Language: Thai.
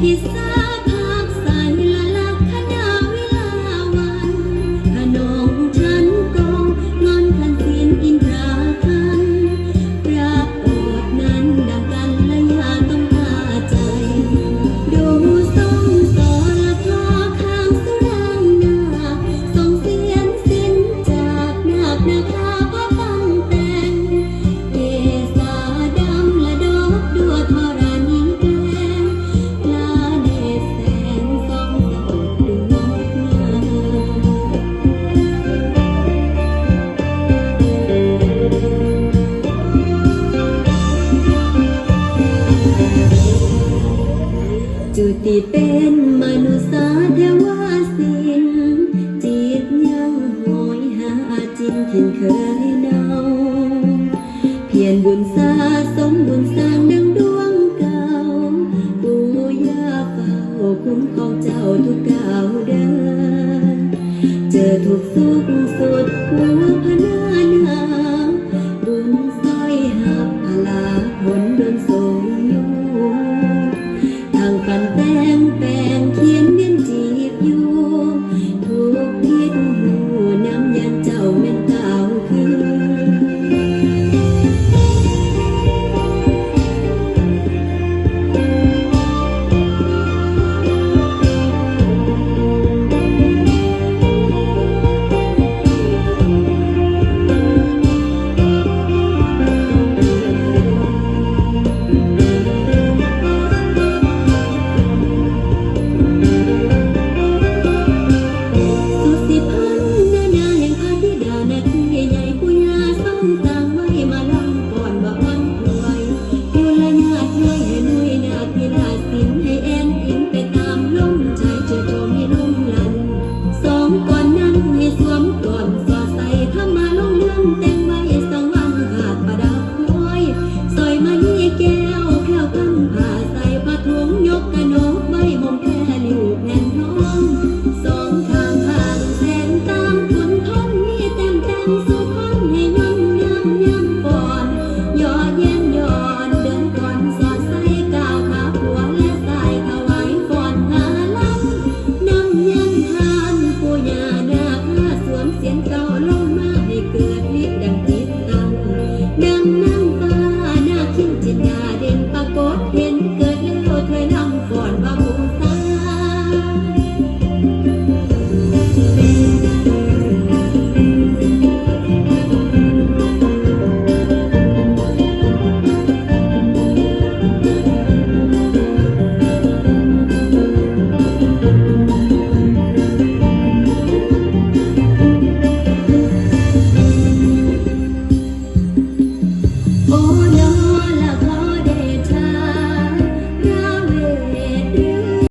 พิซ เป็นมนุษย์เทวสินจิตยังหอยหาจินถิ่นเคยเนาเพียรบุญสะสมบุญสร้างดังดวงเก่าปู่ย่าเฝ้าคุ้มครองเจ้าทุกก้าวเดิน เจอทุกสุข